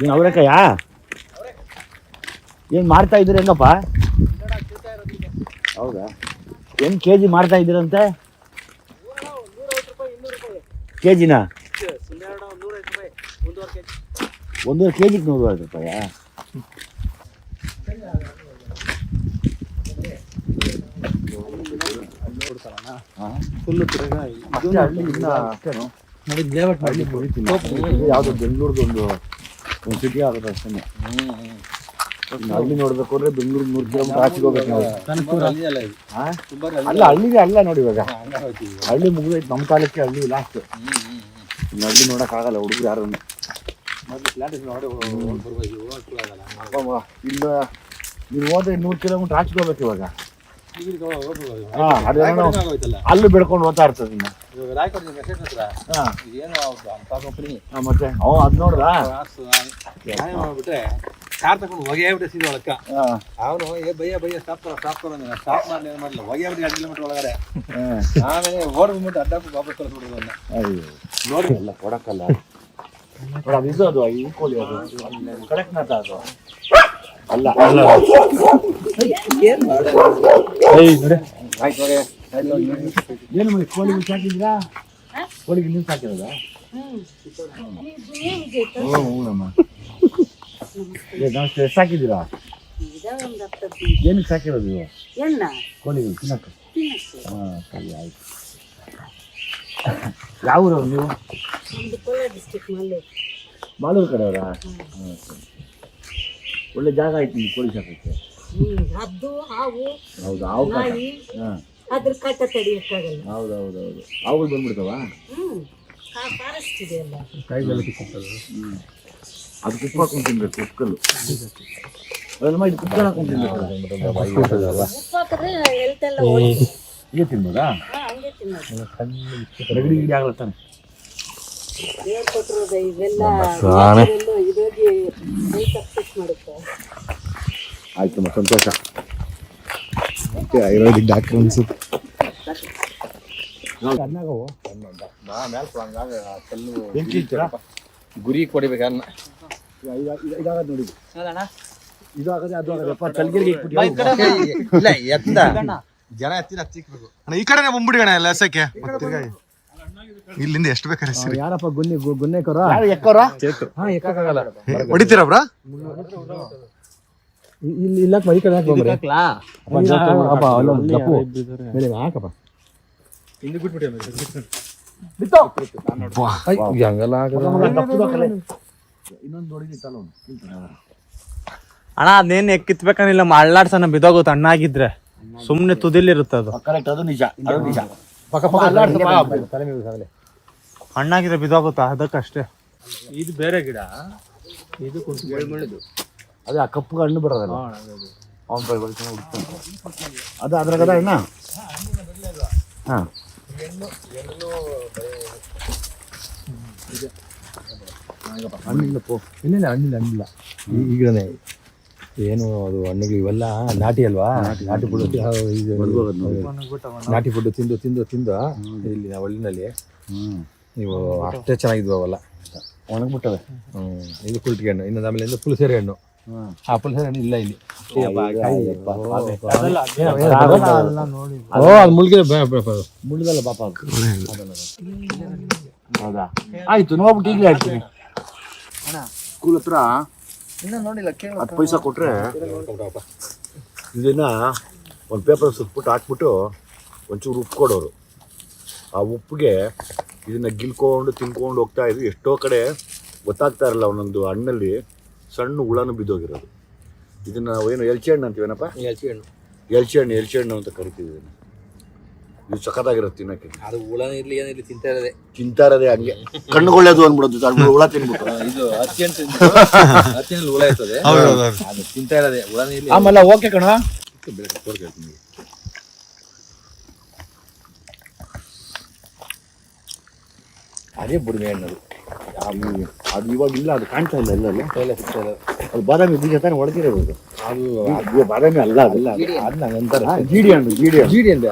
ಏನು ಅವರೆಕಾಯ? ಏನು ಮಾಡ್ತಾ ಇದ್ದೀರ ಹೆಂಗಪ್ಪ? ಹೌದಾ? ಏನು ಕೆ ಜಿ ಮಾಡ್ತಾ ಇದ್ದೀರಂತೆ? ಕೆ ಜಿನ ಒಂದೂವರೆ ಕೆ ಜಿಗೆ ನೂರೈವತ್ತು ರೂಪಾಯಾ? ಹಾಂ? ಫುಲ್ ತಿರ್ಗ ಯಾವುದು ಬೆಂಗಳೂರ್ದು ಒಂದು ಸಿಟಿ ಆಗುತ್ತೆ ಅಷ್ಟೇ. ಹಳ್ಳಿ ನೋಡ್ಬೇಕು ಅಂದ್ರೆ ಬೆಂಗಳೂರು ನೂರು ಕಿಲೋಮೀಟರ್ ಆಚೆಗೆ ಹೋಗ್ಬೇಕು ನಾವು? ಅಲ್ಲ ಹಳ್ಳಿಗೆ ಅಲ್ಲ ನೋಡಿ ಇವಾಗ. ಹಳ್ಳಿ ಮುಗಿದೈತೆ ನಮ್ಮ ಕಾಲಕ್ಕೆ ಹಳ್ಳಿ ಲಾಸ್ಟ್ ಇನ್ನು ಹಳ್ಳಿ ನೋಡಕ್ ಆಗಲ್ಲ ಹುಡುಗರು ಯಾರು. ಇಲ್ಲ ನೀವು ಹೋದ್ರೆ ನೂರು ಕಿಲೋಮೀಟರ್ ಆಚೆಗೆ ಹೋಗ್ಬೇಕು ಇವಾಗ. ಅಲ್ಲಿ ಬೆಳ್ಕೊಂಡು ಹೋಗ್ತಾ ಇರ್ತದೆ ಮತ್ತೆ? ಅವ ಅದ್ ನೋಡ್ರ ಕಾರ್ ತಗೊಂಡು ಹೊಗೆ ಸೀದಾ ಒಳಕ್ಕ. ಅವನು ಏ ಬಯ್ಯ ಬಯ್ಯ ಸ್ಟಾಪ್ ಕರೋ ಸ್ಟಾಪ್ ಕರೋ ಸ್ಟಾಪ್ ಮಾಡಿ ಏನು ಮಾಡಲಿಲ್ಲ? ಹೊಗೆ ಆಗ್ಬಿಟ್ಟು ಎರಡು ಕಿಲೋಮೀಟರ್ ಒಳಗಡೆ. ಆಮೇಲೆ ಓಡ್ಬಿಟ್ಟು ಅಡ್ಡಕ್ಕೆ ವಾಪಸ್ ಕಳಿಸ್ಬಿಡೋದು ಅವನ್ನ ಅಯ್ಯೋ. ನೋಡಿ ಎಲ್ಲ ಕೊಡಕ್ಕಲ್ಲ. ಅದು ಇದು ಅದು ಈ ಕೋಲಿ ಅದು ಕಡಕ್ನಾಥ ಅದು. ಅಲ್ಲ ಅಲ್ಲ ಏನು ಮಾಡಿ ಕೋಳಿಗೆ ಸಾಕಿದ್ದೀರಾ ಕೋಳಿಗೆ ನೀವು ಸಾಕಿರೋದ? ಹ್ಞೂ ಹ್ಞೂನಮ್ಮ ಏ, ನಮಸ್ತೆ ಎಷ್ಟು ಸಾಕಿದ್ದೀರಾ ಏನಕ್ಕೆ ಸಾಕಿರೋದು ನೀವು ಎಣ್ಣ. ಕೋಳಿಗೆ ತಿನ್ನಕ್ಕೆ. ಹಾಂ ಸರಿ ಆಯ್ತು. ಯಾವ ಊರವ್ರು ನೀವು ಮಾಲೂರು ಕಡೆಯವರಾ? ಹಾಂ ಸರಿ. ಒಳ್ಳೆ ಜಾಗ ಆಯ್ತು ನಿಮ್ಗೆ ಕೋಳಿ ಸಾಕಕ್ಕೆ ಹ್ಮ್ ಹದ್ದು ಹಾವು ಹೌದು ಹಾವು ಕಾಟ. ನಾಯಿ ಹಾಂ. ಅದ್ರ ಕಾಟ ತಡಿಯಕ್ಕಾಗಲ್ಲ ಹೌದು ಹೌದು ಹೌದು. ಹಾವುಗಳು ಬಂದ್ಬಿಡ್ತಾವ? ಹ್ಮ್ ಫಾರೆಸ್ಟ್ ಇದೆ ಅಲ್ಲ. ಹ್ಞೂ ಅದು ಕುಪ್ಪ ಹಾಕೊಂಡು ತಿನ್ಬೇಕು ಕುಕ್ಕಲ್ಲು ಅದನ್ನ ಇದು ಕುಕ್ಕಲ್ ಹಾಕೊಂಡು ತಿನ್ಬೇಕು. ಉಪ್ಪು ಹಾಕಿದ್ರೆ ಹೆಲ್ತ್ ಎಲ್ಲ ಒಳ್ಳೆ ಈಗ ತಿನ್ಬೋದಾ? ಹಾ ಹಂಗೆ ತಿನ್ನೋದು ನೆಗಡಿ ಗಿಡಿ ಆಗಲ್ಲ ತಾನೆ? ದೇವ್ರು ಕೊಟ್ಟಿರೋದು ಇವೆಲ್ಲ ಇವೆಲ್ಲ ಇದಾಗಿ ಹೆಲ್ತ್ ಅಪ್ಸೆಟ್ ಮಾಡುತ್ತೆ ಆಯ್ತು ಸಂತೋಷ. ಆಯುರ್ವೇದಿಕ್ ಡಾಕ್ಟರ್ ಅನ್ಸುತ್ತೆ. ಗುರಿ ಕೊಡಿಬೇಕು ಅನ್ನ. ಇದಾಗದು ನೋಡಿ ಅದು ಆಗದಪ್ಪ ಇಲ್ಲ ಎತ್ತ ಜನ ಎತ್ತಿನ ಹತ್ತಿಕ್ಬೇಕು ಅಣ್ಣ ಈ ಕಡೆ ಬಂದ್ಬಿಡಿ ಗಣ. ಎಲ್ಲ ಎಸಕ್ಕೆ. ತಿರ್ಗಾ ಇಲ್ಲಿಂದ ಎಷ್ಟು ಬೇಕಾರೆ ಸರಿ? ಯಾರಪ್ಪ ಗುನ್ನಿ ಗುನ್ನೆಕರ ಯಾರು ಎಕ್ಕೋರ? ಹಾ ಎಕ್ಕಾಗಲ್ಲ ಹೊಡಿತೀರಾ ಬ್ರಾ ಇಲ್ಲಿ ಇಲ್ಲ ಮೈ ಕಡೆ ಅಪ್ಪ ಅಲ್ಲೊಂದು ದಪ್ಪು ಮೇಲೆ ಹಾಕಪ್ಪ. ಹಂಗಲ್ಲ ಇನ್ನೊಂದು ಹೊಡಿಲಿತ್ತಲ್ಲ ಅವನು ಅಣ್ಣ ಅದೇನ್ ಕಿತ್ಬೇಕನ್ನಿಲ್ಲ ಅಳ್ಳಾಡ್ಸನ ಬಿದೋಗುತ್ತೆ ಅಣ್ಣಾಗಿದ್ರೆ. ಸುಮ್ನೆ ತುದಿಲಿರುತ್ತೆ ಅದು. ಕರೆಕ್ಟ್ ಅದು ನಿಜ. ಅದು ನಿಜ. ಪಕ್ಕ ಪಕ್ಕ ತಲೆ ಮೇಲೆ ಹಣ್ಣಾಗಿದ್ರೆ ಬಿದ್ದೋಗುತ್ತಾ? ಅದಕ್ಕಷ್ಟೇ. ಇದು ಬೇರೆ ಗಿಡ. ಇದು ಅದೇ ಆ ಕಪ್ಪು ಹಣ್ಣು ಬರೋದಲ್ಲ. ಅವನ ಬಳಿ ಚೆನ್ನಾಗಿ ಹುಡ್ಕೊಂಡು ಅದು ಅದ ಅಣ್ಣ ಹಾಂ. ಹಣ್ಣಿಲ್ಲ ಪೋ. ಇಲ್ಲ ಹಣ್ಣಿಲ್ಲ ಹಣ್ಣಿಲ್ಲ. ಈ- ಈ ಗಿಡನೇ. ಏನು ಅದು ಹಣ್ಣುಗಳು ಇವೆಲ್ಲ ನಾಟಿ ಅಲ್ವಾ? ನಾಟಿ. ಫುಡ್ ಇದು ನಾಟಿ ಫುಡ್ ತಿಂದು ತಿಂದು ತಿಂದು ಇಲ್ಲಿ ಒಳ್ಳಿನಲ್ಲಿ ಹಳ್ಳಿನಲ್ಲಿ ಹ್ಞೂ ನೀವು ಅಷ್ಟೇ ಚೆನ್ನಾಗಿದ್ವು ಅವೆಲ್ಲ. ಒಣಗ್ಬಿಟ್ಟವೆ. ಹ್ಞೂ ಇದು ಕುಲ್ಟಿಗೆ ಹಣ್ಣು ಇನ್ನೊಂದು ಆಮೇಲೆ ಇಂದ ಪುಲಸೇರಿ ಹಣ್ಣು. ಆ ಪುಲಸೇರಿ ಹಣ್ಣು ಇಲ್ಲ ಇಲ್ಲಿ. ಓ ಅದು ಮುಳ್ಗಿದೆ ಪಾಪ ಹೌದಾ? ಆಯ್ತು ನೋಡ್ಬಿಟ್ಟು ಈಗಲೇ ಹೇಳ್ತೀನಿ. ಸ್ಕೂಲ್ ಹತ್ರ ಹತ್ತು ಪೈಸಾ ಕೊಟ್ರೆ ಇದನ್ನು ಒಂದು ಪೇಪರ್ ಸುತ್ಬಿಟ್ಟು ಹಾಕ್ಬಿಟ್ಟು ಒಂಚೂರು ಉಪ್ಪು ಕೊಡೋರು. ಆ ಉಪ್ಪಿಗೆ ಇದನ್ನು ಗಿಲ್ಕೊಂಡು ತಿನ್ಕೊಂಡು ಹೋಗ್ತಾ ಇದ್ವಿ. ಎಷ್ಟೋ ಕಡೆ ಗೊತ್ತಾಗ್ತಾ ಇರಲ್ಲ ಒಂದೊಂದು ಹಣ್ಣಲ್ಲಿ ಸಣ್ಣ ಹುಳನೂ ಬಿದ್ದೋಗಿರೋದು. ಇದನ್ನ ಏನು ಎಲ್ಚಿ ಹಣ್ಣು ಅಂತೀವೇನಪ್ಪ? ಎಲ್ಚಿ ಹಣ್ಣು ಎಲ್ಚಿ ಹಣ್ಣು ಅಂತ ಕರಿತೀವಿ ಇದನ್ನ. ಇದು ಸಖತ್ತಾಗಿರುತ್ತೆ ತಿನ್ನಕ್ಕೆ ಅದು ಹುಳ ಇರಲಿ ಏನಿರಲಿ ತಿಂತಾ ಇರೋದೆ. ತಿಂತಾ ಇರೋದೇ ಹಂಗೆ. ಕಣ್ಣುಗೊಳ್ಳೇದು ಅಂದ್ಬಿಡೋದು ಅದು ಹುಳ ತಿನ್ಬಿಟ್ಟು. ಇದು ಹತ್ತಿ ಹಣ್ಣು ಹತ್ತಿ ಹಣ್ಣು ಹುಳ ಇರ್ತದೆ. ಅದು ತಿಂತಾ ಇರೋದೆ ಹುಳ ಇರಲಿ. ಆಮೇಲೆ ಓಕೆ ಕಣ? ಅದೇ ಬುಡಿಮೆ ಹಣ್ಣದು. ಅದು ಅದು ಇವಾಗ ಇಲ್ಲ ಅದು ಕಾಣ್ತಾ ಇಲ್ಲ ಇಲ್ಲ ಅದು ಬಾದಾಮಿ ಬೀಜ ತಾನೇ ಒಳಗಿರೋದು ಅದು ಅದು ಬಾದಾಮಿ ಅಲ್ಲ ಅದಲ್ಲ ಅದನ್ನ ನಂತರ. ಆ, ಜೀಡಿ ಹಣ್ಣು ಜೀಡಿ ಜೀಡಿ ಅಂತ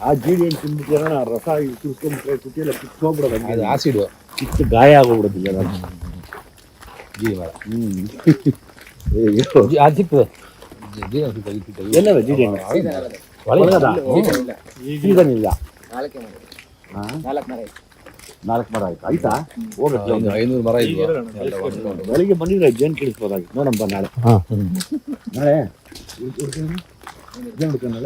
ಆ ಜೀಡಿ ಹಣ್ಣು ತಿಂದ್ಬಿಟ್ಟು ಏನೋ ಆ ರಸ ತುರ್ಸ್ಕೊಂಡ್ಬಿಟ್ರೆ ತುಟಿ ಎಲ್ಲ ಕಿತ್ತು ಹೋಗ್ಬಿಡೋದು ಅದು ಆಸಿಡ್ ಕಿತ್ತು ಗಾಯ ಆಗೋಗ್ಬಿಡೋದಿಲ್ಲ ಜೀವಿ ಮರ ಹ್ಮ್ ಜಿ- ಅದು ಸಿಗ್ತದೆ ಜಿ- ಜೀವಿ ಮರ ಸಿಗ್ತದೆ, ಇದು ಸಿಗ್ತದೆ. ಎಲ್ಲವೇ ಜಿಡಿ ಒಳಗದ? ಸೀಸನ್ ಇಲ್ಲ ನಾಲ್ಕೇ ಮರ ಹಾ? ನಾಲ್ಕು ಮರ ಐತೆ ನಾಲ್ಕು ಮರ ಆಯ್ತು ಆಯ್ತಾ ಹೋಗತ್ತೆ ಒಂದು ಐನೂರು ಮರ ಇದ್ವು ಎಲ್ಲ ಹೊಂದ್ಕೊಂಡು. ಬೆಳಿಗ್ಗೆ ಬಂದಿದ್ರೆ ಜೇನ್ ಕೇಳಿಸ್ಬೋದಾಗಿತ್ತು ನೋಡಮ್ಮ ನಾಳೆ ನಾಳೆ ಜೇನ್ ಹುಡ್ಕೊಂಡು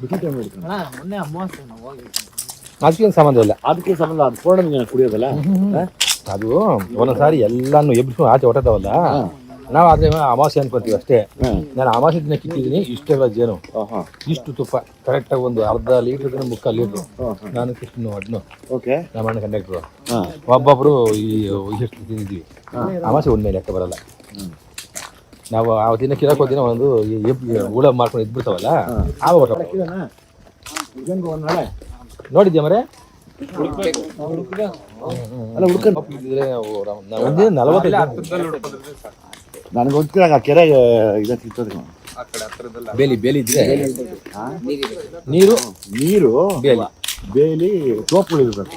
ನಾಳೆ ಬಿಸಿ ಟೈಮ್ ಅಣ್ಣ ಮೊನ್ನೆ ಅಮಾವಾಸ್ಯೆ ನಾವು ಹೋಗಿ ಅದಕ್ಕೇನು ಸಂಬಂಧ ಇಲ್ಲ. ಅದಕ್ಕೆ ಸಂಬಂಧ ಅದು ಪೌರ್ಣಮಿಗೆ ಕುಡಿಯೋದಲ್ಲ? ಅದು ಒಂದೊಂದ್ಸಾರಿ ಎಲ್ಲಾನು ಎಬ್ಬಿಸ್ಕೊಂಡು ಆಚೆ ಹೊಟ್ಟದವಲ್ಲ ನಾವು ಆದ್ರೆ ಅಮಾವಾಸ್ಯ ಅನ್ಕೊಂತೀವಿ ಅಷ್ಟೇ. ನಾನು ಅಮಾವಾಸ್ಯ ದಿನ ಕಿತ್ತಿದ್ದೀನಿ ಇಷ್ಟೆಲ್ಲ ಜೇನು. ಹಾಂ ಇಷ್ಟು ತುಪ್ಪ ಕರೆಕ್ಟಾಗಿ ಒಂದು ಅರ್ಧ ಲೀಟ್ರ್ ಮುಕ್ಕಾಲ್ ಲೀಟ್ರು. ನಾನು ಕೃಷ್ಣ ಅಡ್ನು. ಓಕೆ. ನಮ್ಮ ಅಣ್ಣ ಕಂಡಕ್ಟ್ರು. ಹಾಂ. ಒಬ್ಬೊಬ್ರು ಈ ಎಷ್ಟು ತಿಂದಿದ್ವಿ ಅಮಾಸೆ ಒಂದ್ಮೇಲೆ ಲೆಕ್ಕ ಬರಲ್ಲ. ನಾವು ಆ ದಿನ ಕಿರಕ್ಕೆ ದಿನ ಒಂದು ಹುಳ ಮಾಡ್ಕೊಂಡು ಇದ್ಬಿಡ್ತಾವಲ್ಲ. ನಾಳೆ. ನೋಡಿದ್ಯಾ ಮರೆ? ಅಲ್ಲ ಹುಡ್ಕೊಂಡು ಇದ್ರೆ ನಾವು ಒಂದೇ ನಲವತ್ತೈದು ನನಗೆ ಗೊತ್ತಿರಾಗ ಆ ಕೆರೆಗೆ ಇದು ಸಿಗ್ತದೆ ಬೇಲಿ ಬೇಲಿ ಇದ್ರೆ? ನೀರು ನೀರು? ಬೇಲಿ. ಬೇಲಿ ತೋಪುಗಳು ಇರ್ಬೇಕು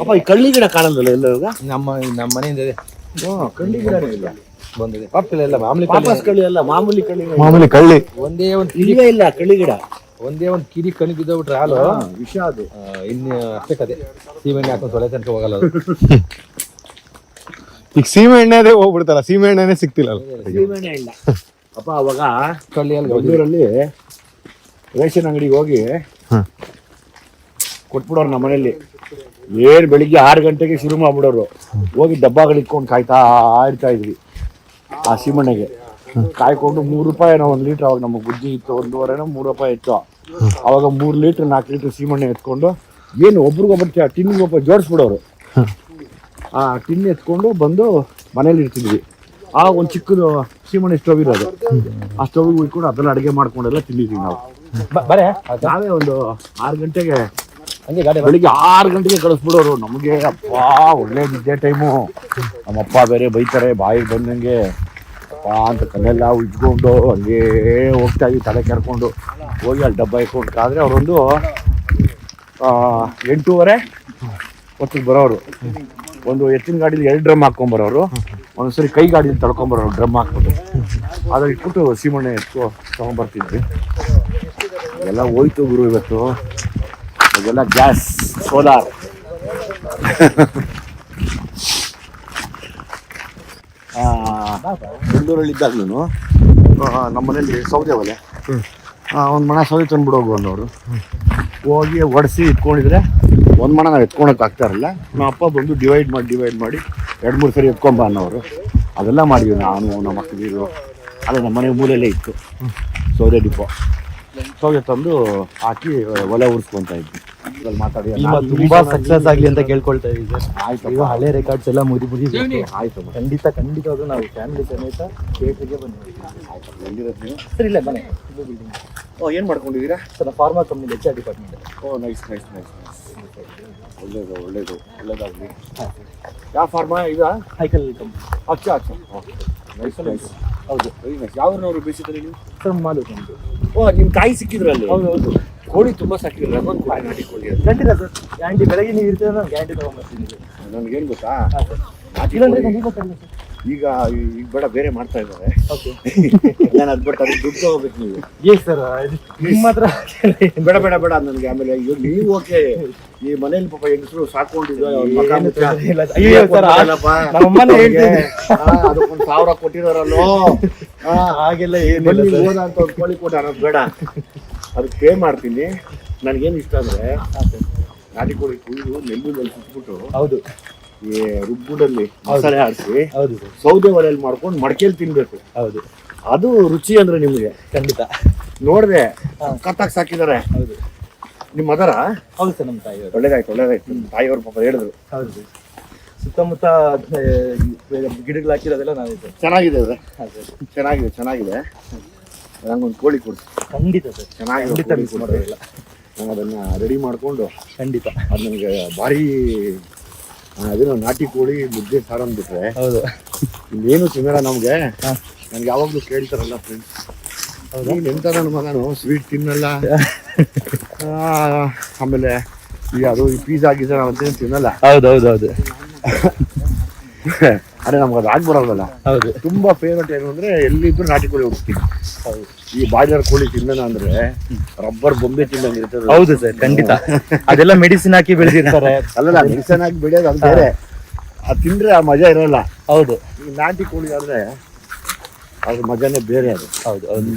ಅಪ್ಪ ಈ ಕಳ್ಳಿ ಗಿಡ ಕಾಣಲ್ಲ ಎಲ್ಲ ನಮ್ಮ ನಮ್ಮ ಮನೆಯಿಂದ ಇದೆ. ಹ್ಞೂ ಕಳ್ಳಿ ಗಿಡ ಇಲ್ಲ. ಬಂದಿದೆ. ಪಪ್ಪಿಲ್ಲ ಮಾಮೂಲಿ ಕಳ್ಳಿ. ಪಾಪಸ್ ಕಳ್ಳಿ ಅಲ್ಲ ಮಾಮೂಲಿ ಕಳ್ಳಿ ಮಾಮೂಲಿ ಕಳ್ಳಿ. ಒಂದೇ ಒಂದು ಇಲ್ಲವೇ ಇಲ್ಲ ಕಳ್ಳಿ ಗಿಡ. ಒಂದೇ ಒಂದು ಕಿರಿ ಕಣ್ಣು ಬಿದ್ದೋಗ್ಬಿಟ್ರೆ ಹಾಲು. ವಿಷ ಅದು. ಇನ್ನು ಅಷ್ಟೇ ಕತೆ. ಸೀಮೆಣ್ಣೆ ಹಾಕೊಂಡು ತೊಳೆ ತನಕ ಹೋಗಲ್ಲ ಅದು. ಈಗ ಸೀಮೆ ಎಣ್ಣೆದೇ ಹೋಗ್ಬಿಡ್ತಲ್ಲ ಸೀಮೆ ಎಣ್ಣೆನೇ ಸಿಗ್ತಿಲ್ಲ ಸೀಮೆಣ್ಣೆ ಇಲ್ಲ. ಅಪ್ಪ ಅವಾಗ ಕಳ್ಳಿಯಲ್ಲಿ ಒಂದೂರಲ್ಲಿ ರೇಷನ್ ಅಂಗಡಿಗೆ ಹೋಗಿ. ಕೊಟ್ಬಿಡೋರು ನಮ್ಮ ಮನೇಲಿ ಏನ್ ಬೆಳಿಗ್ಗೆ ಆರು ಗಂಟೆಗೆ ಶುರು ಮಾಡ್ಬಿಡೋರು. ಹೋಗಿ ಡಬ್ಬಗಳು ಇಟ್ಕೊಂಡು ಕಾಯ್ತಾ ಇರ್ತಾ ಇದ್ವಿ. ಆ ಸೀಮೆಣ್ಣೆಗೆ ಕಾಯ್ಕೊಂಡು ಮೂರು ರೂಪಾಯಿ ಏನೋ ಒಂದು ಲೀಟ್ರ್ ಅವಾಗ ನಮಗೆ ಬುದ್ಧಿ ಇತ್ತು ಒಂದೂವರೆನೋ ಮೂರು ರೂಪಾಯಿ ಇತ್ತು. ಅವಾಗ ಮೂರು ಲೀಟ್ರ್ ನಾಲ್ಕು ಲೀಟ್ರ್ ಸೀಮಣ್ಣೆ ಎತ್ಕೊಂಡು ಏನು ಒಬ್ರಿಗೊಬ್ಬರು ಒಬ್ಬ ಜೋಡಿಸ್ಬಿಡೋರು. ಆ ಟಿನ್ ಎತ್ಕೊಂಡು ಬಂದು ಮನೇಲಿ ಇರ್ತಿದ್ವಿ. ಆ ಒಂದು ಚಿಕ್ಕದು ಸೀಮಣ್ಣ ಸ್ಟವ್ ಇರೋದು. ಆ ಸ್ಟವ್ ಇಟ್ಕೊಂಡು ಅದನ್ನ ಅಡುಗೆ ಮಾಡ್ಕೊಂಡೆಲ್ಲ ತಿಂದಿದ್ವಿ ನಾವು. ಬರೇ? ನಾವೇ ಒಂದು ಆರು ಗಂಟೆಗೆ ಹಂಗೆ ಬೆಳಿಗ್ಗೆ ಆರು ಗಂಟೆಗೆ ಕಳಿಸ್ಬಿಡೋರು. ನಮಗೆ ಅಪ್ಪ ಒಳ್ಳೆ ನಿದ್ದೆ ಟೈಮು ನಮ್ಮಪ್ಪ ಬೇರೆ ಬೈತಾರೆ, ಬಾಯಿಗೆ ಬಂದಂಗೆ ಅಂತ ಕಲ್ಲೆಲ್ಲ ಉಜ್ಕೊಂಡು ಹಂಗೇ ಹೋಗ್ತಾ ಇದ್ವಿ, ತಲೆ ಕೆರ್ಕೊಂಡು ಹೋಗಿ ಅಲ್ಲಿ ಡಬ್ಬ ಇಟ್ಕೊಂಡು ಕಾದ್ರೆ ಅವರೊಂದು ಎಂಟೂವರೆ ಹೊತ್ತಿಗೆ ಬರೋರು. ಒಂದು ಎತ್ತಿನ ಗಾಡೀಲಿ ಎರಡು ಡ್ರಮ್ ಹಾಕೊಂಬರೋರು ಒಂದೊಂದ್ಸರಿ ಕೈ ಗಾಡಿಯಲ್ಲಿ ತಳ್ಕೊಂಬರೋರು ಡ್ರಮ್ ಹಾಕ್ಬಿಟ್ಟು. ಅದ್ರಲ್ಲಿ ಇಟ್ಬಿಟ್ಟು ಸೀಮಣ್ಣೆ ಎತ್ಕೊ ತಗೊಂಬರ್ತಿದ್ವಿ ಎಲ್ಲ ಹೋಯ್ತು ಗುರು ಇವತ್ತು. ಅದೆಲ್ಲ ಗ್ಯಾಸ್, ಸೋಲಾರ್. ಬೆಂಗಳೂರಲ್ಲಿ ಇದ್ದಾಗಲೂ ನಮ್ಮ ಮನೇಲಿ ಸೌದೆ ಒಲೆ. ಒಂದು ಮಣ ಸೌದೆ ತಂದ್ಬಿಡು ಹೋಗು ಅನ್ನೋರು. ಹೋಗಿ ಒಡಿಸಿ ಇಟ್ಕೊಂಡಿದ್ರೆ ಒಂದು ಮಣ ನಾವು ಎತ್ಕೊಳಕ್ ಆಗ್ತಾ ಇರಲ್ಲ. ನಮ್ಮ ಅಪ್ಪ ಬಂದು ಡಿವೈಡ್ ಮಾಡಿ ಡಿವೈಡ್ ಮಾಡಿ ಎರಡು ಮೂರು ಸರಿ ಎತ್ಕೊಂಬ ಅನ್ನೋರು. ಅದೆಲ್ಲ ಮಾಡಿದ್ವಿ ನಾನು ನಮ್ಮ ಮಕ್ಕಳಿರು ಅದೇ ನಮ್ಮ ಮನೆ ಮೂಲೆಯಲ್ಲೇ ಇತ್ತು. ಸೌದೆ ಡಿಪೋ. ಸೌದೆ ತಂದು ಹಾಕಿ ಒಲೆ ಉರಿಸ್ಕೊತಾ ಇದ್ವಿ. ಮಾತಾಡಿ ನಿಮ್ಮ ತುಂಬಾ ಸಕ್ಸಸ್ ಆಗ್ಲಿ ಅಂತ ಕೇಳ್ಕೊಳ್ತಾ ಇದ್ದೀವಿ ಸರ್. ಆಯ್ತಪ್ಪ. ಈಗ ಹಳೆ ರೆಕಾರ್ಡ್ಸ್ ಎಲ್ಲ ಮುದಿ ಮುದಿ ಆಯ್ತು ಖಂಡಿತ ಖಂಡಿತವಾಗ್ಲೂ ನಾವು ಫ್ಯಾಮಿಲಿ ಸಮೇತ ಥಿಯೇಟ್ರಿಗೆ ಬಂದ್ವಿ ಎಲ್ಲಿರೋದು ನೀವು ಸರ್ ಇಲ್ಲ ಮನೆ ಓ ಏನು ಮಾಡ್ಕೊಂಡಿದ್ದೀರಾ? Sir pharma company H R department ಓ ನೈಸ್ ನೈಸ್ ನೈಸ್ ಒಳ್ಳೇದು ಒಳ್ಳೇದು ಒಳ್ಳೇದಾಗಲಿ. ಯಾವ ಫಾರ್ಮಾ ಈಗ ಹೈಕಲ್ ಕಂಪ್ನಿ ಅಚ್ಚ ಅಚ್ಚ. ನೈಸ್ ನೈಸ್ ಹೌದು. ವೆರಿ ನೈಸ್ ಯಾವ್ರನ್ನವರು ಬೇಸಿಕಲಿ ನೀವು? ಸರ್ ಮಾಲು ಓ ನಿಮ್ಮ ಕಾಯಿ ಸಿಕ್ಕಿದ್ರಲ್ಲಿ. ಹೌದು ಹೌದು. ಕೋಳಿ ತುಂಬ ಸಾಕಿದ್ರೆ ರಮನ್ ಕೋಳಿ. ನಾಟಿ ಕೋಳಿ ಅಂತ ಸರ್ ಬೆಳಗ್ಗೆ ನೀವು ಇರ್ತೀರ ನಾನು ಗ್ಯಾಂಡಿ ತಗೊಂಡ್ಬರ್ತೀನಿ ನನಗೇನು ಗೊತ್ತಾ? ಹಾಂ ಸರ್. ನಾಟಿ ಇಲ್ಲಾಂದ್ರೆ ಕೋಳಿ. ನನಗೆ ಗೊತ್ತಿಲ್ಲ ಸರ್. ಈಗ ಈಗ ಬೇಡ ಬೇರೆ ಮಾಡ್ತಾ ಇದ್ದಾರೆ. ಓಕೆ ನಾನು ಅದು ಬಿಟ್ಟು ಅದಕ್ಕೆ ದುಡ್ಡು ತಗೋಬೇಕು ನೀವು. ಎಸ್ ಸರ್ ನಿಮ್ಮ ಹತ್ರ ಬೇಡ ಬೇಡ ಬೇಡ ನನಗೆ ಆಮೇಲೆ ಇವಾಗ ನೀವು ಓಕೆ. ಈ ಮನೇಲಿ ಪಾಪ ಹೆಂಗಸರು ಸಾಕೊಂಡಿದ್ರು ಏನು ತೊಂದ್ರೆ ಇಲ್ಲ. ಅಯ್ಯೋ ಸರ್ ಅದಕ್ಕೊಂದು ಸಾವಿರ ಕೊಟ್ಟಿದಾರಲ್ಲೋ. ಹಾಗೆಲ್ಲ ಏನಿಲ್ಲ ಸರ್. ಹೋದ ಅಂತ ಒಂದು ಕೋಳಿ ಕೊಟ್ಟ ಅನ್ನೋದು ಬೇಡ. ಅದಕ್ಕೆ ಪೇ ಮಾಡ್ತೀನಿ. ನನಗೇನು ಇಷ್ಟ ಅಂದರೆ ನಾಟಿ ಕೋಳಿ ಕುಯ್ದು ನೆಲ್ಲುದಲ್ಲಿ ಸುಟ್ಬಿಟ್ಟು ಹೌದು. ಈ ರುಬ್ಬುಡಲ್ಲಿ ಮಸಾಲೆ ಆಡಿಸಿ ಹೌದು. ಸೌದೆ ಒಲೆಯಲ್ಲಿ ಮಾಡ್ಕೊಂಡು ಮಡಕೆಯಲ್ಲಿ ತಿನ್ಬೇಕು. ಹೌದು. ಅದು ರುಚಿ ಅಂದ್ರೆ ನಿಮಗೆ. ಖಂಡಿತ. ನೋಡಿದೆ ಕತ್ತಾಕ್ ಸಾಕಿದ್ದಾರೆ ಹೌದು. ನಿಮ್ಮ ಮದರ? ಹೌದು ಸರ್ ನಮ್ಮ ತಾಯಿಯವರು. ಒಳ್ಳೇದಾಯ್ತು ಒಳ್ಳೇದಾಯ್ತು. ತಾಯಿಯವ್ರ ಪಾಪ ಹೇಳಿದ್ರು. ಹೌದು. ಸುತ್ತಮುತ್ತ ಗಿಡಗಳು ಹಾಕಿರೋದೆಲ್ಲ ನಾವು ಚೆನ್ನಾಗಿದೆ ಚೆನ್ನಾಗಿದೆ ಚೆನ್ನಾಗಿದೆ. ನಂಗೊಂದು ಕೋಳಿ ಕೊಡ್ಸಿ ಖಂಡಿತ ಸರ್. ಚೆನ್ನಾಗಿ ಖಂಡಿತ ಮಿಸ್. ಮಾಡೋದಿಲ್ಲ ನಾನು ಅದನ್ನ ರೆಡಿ ಮಾಡಿಕೊಂಡು ಖಂಡಿತ. ಅದು ನನಗೆ ಭಾರಿ ಅದೇನು ನಾಟಿ ಕೋಳಿ ಮುದ್ದೆ ಸಾರು ಅಂದ್ಬಿಟ್ರೆ. ಹೌದು. ಇನ್ನೇನು ತಿನ್ನಲ್ಲ ನಮಗೆ. ನನಗೆ ಯಾವಾಗಲೂ ಕೇಳ್ತಾರಲ್ಲ ಫ್ರೆಂಡ್ಸ್ ನೀನು ಎಂತ ನನ್ನ ಮಗನು? ಸ್ವೀಟ್ ತಿನ್ನಲ್ಲ. ಆಮೇಲೆ ಈ ಅದು ಈ ಪಿಜ್ಜಾ ನಾವು ಅಂತೇನು ತಿನ್ನಲ್ಲ. ಹೌದು ಹೌದು ಹೌದು. ಅದೇ ನಮ್ಗೆ ಅದು ಆಗ್ಬರೋದಲ್ಲ ಹೌದು. ತುಂಬಾ ಫೇವ್ರೇಟ್ ಏನು ಅಂದ್ರೆ ಎಲ್ಲಿದ್ರು ನಾಟಿ ಕೋಳಿ ಹುಡುಕ್ತೀನಿ ಈ ಬಾಯ್ಲರ್ ಕೋಳಿ ತಿನ್ನೋಣ ಅಂದ್ರೆ ರಬ್ಬರ್ ಬೊಂಬೆ ತಿನ್ನಂಗೆ ಇರ್ತದೆ. ಹೌದು ಸರ್ ಖಂಡಿತ. ಅದೆಲ್ಲ ಮೆಡಿಸಿನ್ ಹಾಕಿ ಬೆಳೆದಿರ್ತಾರೆ. ಅಲ್ಲಲ್ಲ ಮೆಡಿಸಿನ್ ಹಾಕಿ ಬೆಳೆಯೋದು ಅದು ಬೇರೆ. ಅದು ತಿಂದ್ರೆ ಆ ಮಜಾ ಇರಲ್ಲ. ಹೌದು. ಈ ನಾಟಿ ಕೋಳಿ ಆದ್ರೆ ಅದ್ರ ಮಜಾನೇ ಬೇರೆ ಅದು. ಹೌದು ಹೌದು.